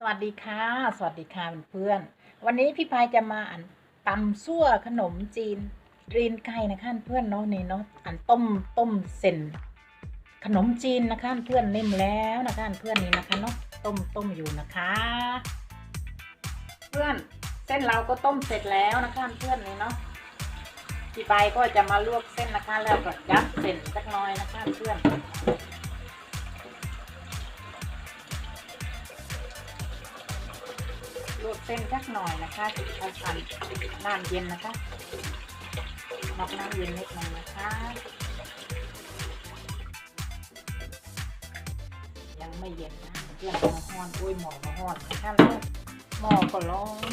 สวัสดีค่ะ สวัสดีค่ะเพื่อนๆวันนี้พี่พายจะมาอันตำซั่วขนมจีนรีนไก่นะคะเพื่อนเนาะนี่เนาะอันต้มต้มเส้นขนมจีนนะคะเพื่อนนิ่มแล้วนะคะเพื่อนนี่นะคะเนาะต้มต้มอยู่นะคะ เพื่อนเส้นเราก็ต้มเสร็จแล้วนะคะเพื่อนนี่เนาะพี่ใบก็จะมาลวกเส้นนะคะแล้วก็ยัดเส้นสักน่อยนะคะเพื่อน วกเส้นสักหน่อยนะคะเอาปั่นน้ำเย็นนะคะนอกน้ำเย็นนิดหนึงนะคะ ยังไม่เย็นนะเพื่อนมาห้อนอุ้ยหมอมาห้อนนะคะเลือกหมอก็ร้อน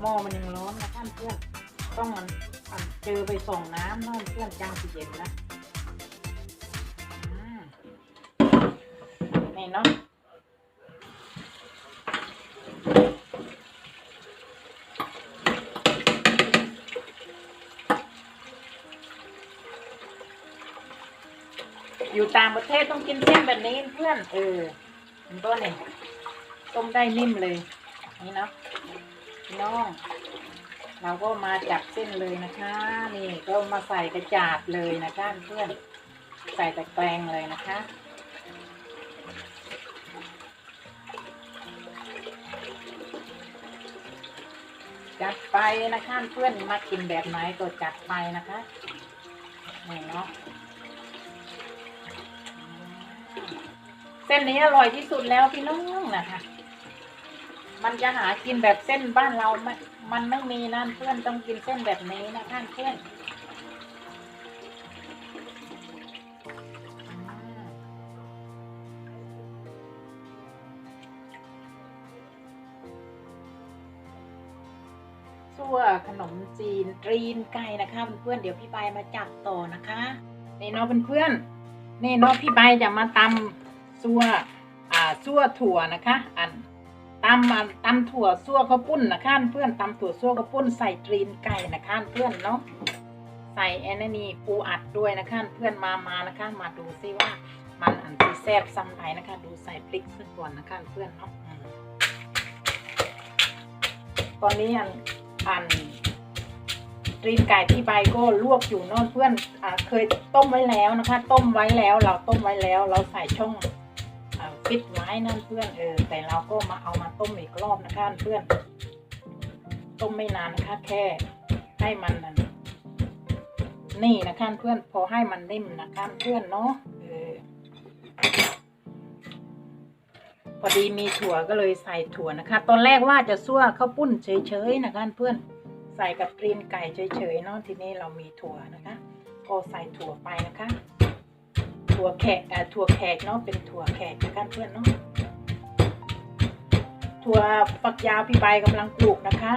หม้อมันยังร้อนนะท่านเพื่อน ต้องมันเจอไปส่งน้ำเน้องเพื่อนจังสิเย็นนะ นี่เนาะอยู่ต่างประเทศต้องกินเส้นแบบนี้เพื่อนเออมันก็เนี่ยต้มได้นิ่มเลย นี่เนาะน้องเราก็มาจับเส้นเลยนะคะ นี่ก็มาใส่กระจาดเลยนะคะเพื่อนใส่ตะแกรงเลยนะคะ จัดไปนะคะเพื่อนมากินแบบไหนก็จัดไปนะคะนี่เนาะเส้นนี้อร่อยที่สุดแล้วพี่น้องนะคะ มันจะหากินแบบเส้นบ้านเราไม่มันไม่มีนั่นเพื่อนต้องกินเส้นแบบนี้นะคะเพื่อน วขนมจีนตรีนไก่นะคะเพื่อนๆเดี๋ยวพี่ใบมาจับต่อนะคะนี่เนาะเพื่อนๆนี่เนาะพี่ใบจะมาตำซั่วอ่าซั่วถั่วนะคะ อันตำตำถั่วซั่วข้าวปุ้นนะคะเพื่อนตำถั่วซั่วข้าวปุ้นใส่ตรีนไก่นะคะเพื่อนเนาะใส่แอนนี่ปูอัดด้วยนะคะเพื่อนมามานะคะ มาดูซิว่ามันอันที่แซ่บซ้ำไหนนะคะ ดูใส่พริกซะก่อนนะคะเพื่อนเนาะตอนนี้อัน อันรีนไก่ที่ใบก็ลวกอยู่นอนเพื่อนอเคยต้มไว้แล้วนะคะ ต้มไว้แล้วเราต้มไว้แล้ว เราใส่ช่องอาฟิตไว้นั่นเพื่อนเออแต่เราก็มาเอามาต้มอีกรอบนะคะเพื่อน ต้มไม่นานนะคะ แค่ให้มันนี่นะคะเพื่อนพอให้มันนิ่มนะคะเพื่อนเนาะเออ อดีมีถั่วก็เลยใส่ถั่วนะคะ ตอนแรกว่าจะซั่วข้าวปุ้นเฉยๆนะคะเพื่อนใส่กับกรีนไก่เฉยๆเนาะทีนี้เรามีถั่วนะคะก็ใส่ถั่วไปนะคะ ถั่วแขกเอ่อถั่วแขกเนาะเป็นถั่วแขกนะคะเพื่อนเนาะถั่วฝักยาวพี่ใบกำลังปลูกนะคะ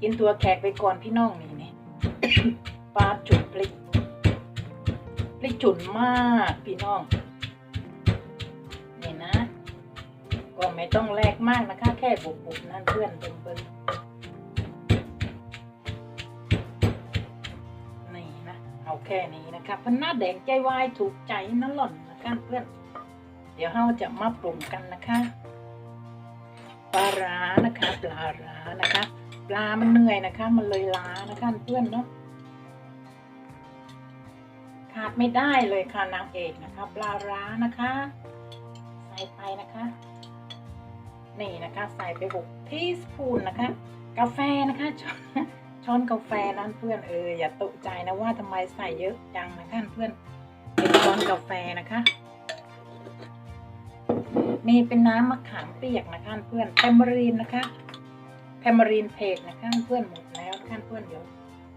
กินตัวแขกไปก่อนพี่น้องนี่นี่ปลาจุดพริกพริกฉุนมากพี่น้อง ก็ไม่ต้องแลกมากนะคะ แค่บุบๆนั่นเพื่อนเบิ่งๆนี่นะเอาแค่นี้นะคะพันหน้าแดงใจวายถูกใจนั่นหล่อนนะคะเพื่อน เดี๋ยวเราจะมาปรุงกันนะคะปลาร้านะคะปลาร้านะคะ ปลามันเหนื่อยนะคะ มันเลยล้านะคะเพื่อนเนาะขาดไม่ได้เลยค่ะนางเอกนะคะ ปลาร้านะคะ ใส่ไปนะคะ นี่นะคะ ใส่ไปหกทีสปูนนะคะ กาแฟนะคะช้อนช้อนกาแฟนั่นเพื่อนเอออย่าตกใจนะว่าทำไมใส่เยอะจังนะคะเพื่อนเป็นช้อนกาแฟนะคะนี่เป็นน้ำมะขามเปียกนะคะเพื่อนแทมรีนนะคะแทมรีนเพกนะคะเพื่อนหมดแล้วนะคะเพื่อนเดี๋ยว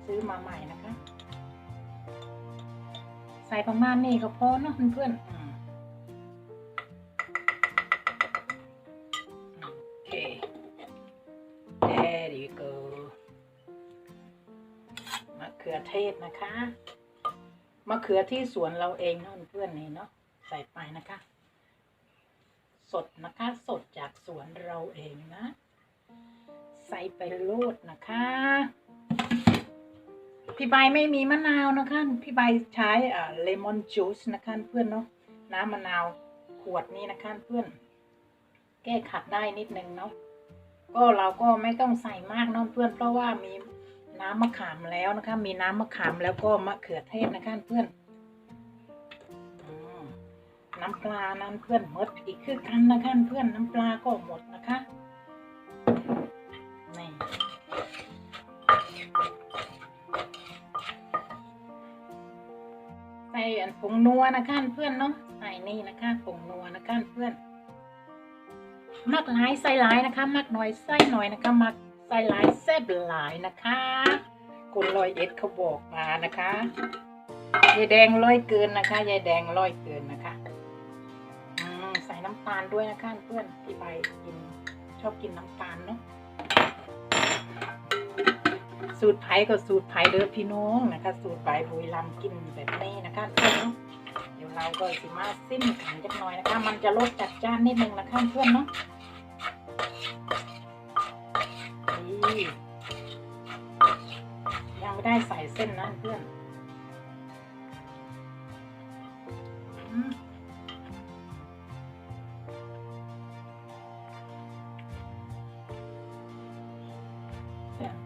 ซื้อมาใหม่นะคะ ใส่ประมาณนี้ก็พอเนาะเพื่อนๆ ศนะคะมะเขือที่สวนเราเองเนาะเพื่อนนี่เนาะใส่ไปนะคะ สดนะคะสดจากสวนเราเองนะ ใส่ไปโลดนะคะพี่ใบไม่มีมะนาวนะคะพี่ใบใช้เลมอนจูสนะคะเพื่อนเนาะน้ำมะนาวขวดนี้นะคะเพื่อน แก้ขัดได้นิดนึงเนาะก็เราก็ไม่ต้องใส่มากเนาะเพื่อนเพราะว่ามี น้ำมะขามแล้วนะคะ มีน้ำมะขามแล้วก็มะเขือเทศนะคะเพื่อนอน้ำปลานั้นเพื่อนหมดอีกคือกันนะคะเพื่อนน้ำปลาก็หมดนะคะนี่ใส่ผงนัวนะคะเพื่อนเนาะใส่นี่นะคะผงนัวนะคะเพื่อนมักหลายใส่หลายนะคะมักน้อยใส่น้อยนะคะมัก ใส่หลายแซ่บหลายนะคะคนลอยเอ็ดเขาบอกมานะคะยายแดงลอยเกินนะคะยายแดงลอยเกินนะคะอืมใส่น้ำตาลด้วยนะคะเพื่อนพี่ใบกินชอบกินน้ำตาลเนาะสูตรไผ่ก็สูตรไผ่เด้อพี่น้องนะคะ สูตรใบบุยลำกินแบบนี้นะคะเพื่อนเนาะเดี๋ยวเราก็สิมาซิมกันจักหน่อยนะคะ มันจะรสจัดจ้านนิดนึงนะคะเพื่อนเนาะ นี่ ยังไม่ได้ใส่เส้นนะเพื่อน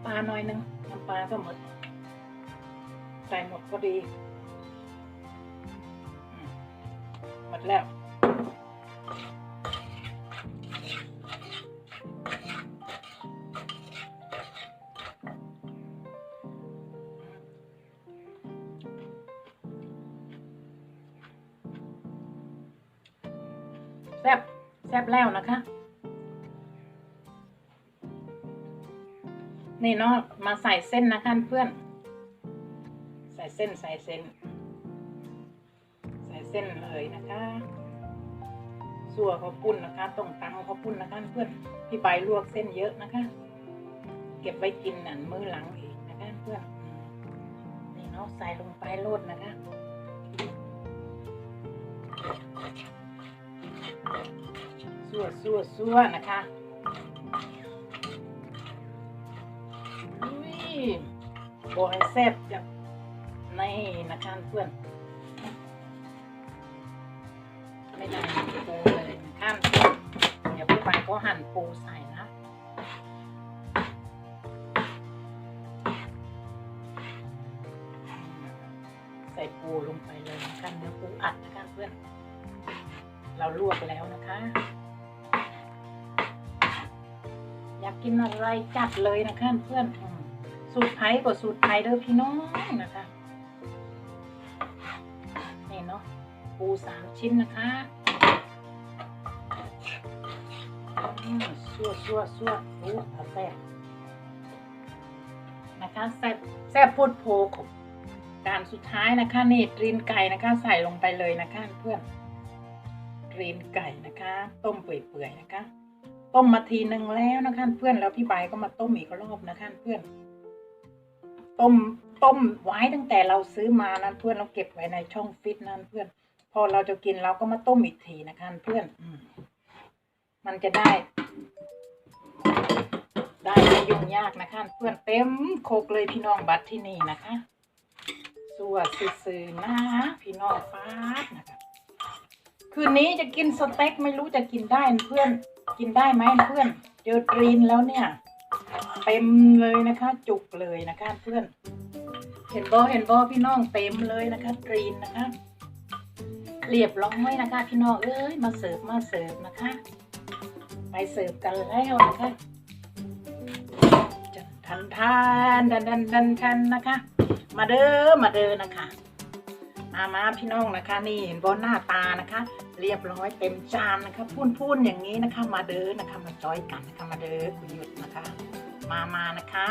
ปลาหน่อยนึงน้ำปลาก็หมด ใส่หมดก็ดี หมดแล้ว ซบแล้วนะคะ นี่เนาะมาใส่เส้นนะคะเพื่อน ใส่เส้นใส่เส้น ใส่เส้นเลยนะคะสัวเขาปุ้นนะคะต้องตังเขาปุ้นนะคะเพื่อนพี่ใบลวกเส้นเยอะนะคะ เก็บไว้กินหนันมื้อหลังอีกนะคะเพื่อนนี่เนาะใส่ลงไปโลดนะคะ สั่วสั่วสั่วนะคะอุ้ยบอยแซ่บจับนี่นะคะเพื่อนไม่ได้ปูเลยนะคะเดี๋ยวพี่ไปก็หั่นปูใส่นะใส่ปูลงไปเลยนะคะเนื้อปูอัดนะคะเพื่อน เราลวกแล้วนะคะ อยากกินอะไรจัดเลยนะคะเพื่อนสูตรไทยกว่าสูตรไทยเด้อพี่น้องนะคะนี่เนาะปูสามชิ้นนะคะซัวซั่วซั่วโอ้เอาแซ่บนะคะแซ่บแซ่บโพดโพของการสุดท้ายนะคะนี่ตรีนไก่นะคะ ใส่ลงไปเลยนะคะเพื่อนตรีนไก่นะคะ ต้มเปื่อยๆนะคะ ต้มมาทีหนึ่งแล้วนะคะเพื่อนแล้วพี่ใบก็มาต้มอีกรอบนะคะเพื่อน ต้มต้มไว้ตั้งแต่เราซื้อมานั้นเพื่อนเราเก็บไว้ในช่องฟิตนั้นเพื่อน พอเราจะกินเราก็มาต้มอีกทีนะคะเพื่อนอืมันจะได้ ได้ไม่ยุ่งยากนะคะเพื่อนเต็มโคกเลยพี่น้องบัตรที่นี่นะคะสัวซื่อๆนะพี่น้องฟ้าดนะคะคืนนี้จะกินสเต็กไม่รู้จะกินได้เพื่อน กินได้ไหมเพื่อน เจอตรีนแล้วเนี่ย เต็มเลยนะคะ จุกเลยนะคะเพื่อน เห็นบอเห็นบอพี่น้องเต็มเลยนะคะตรีนนะคะเรียบร้อยนะคะ พี่น้องเอ้ยมาเสิร์ฟมาเสิร์ฟนะคะ ไปเสิร์ฟกันแล้วนะคะจันทันทานดันดันดันทันนะคะ มาเด้อมาเด้อนะคะ มามาพี่น้องนะคะนี่เห็นบนหน้าตานะคะ เรียบร้อยเต็มจานนะคะพูนพูนอย่างนี้นะคะ มาเด้อนะคะมาจอยกันนะคะมาเด้อคุณหยุดนะคะ มามานะคะ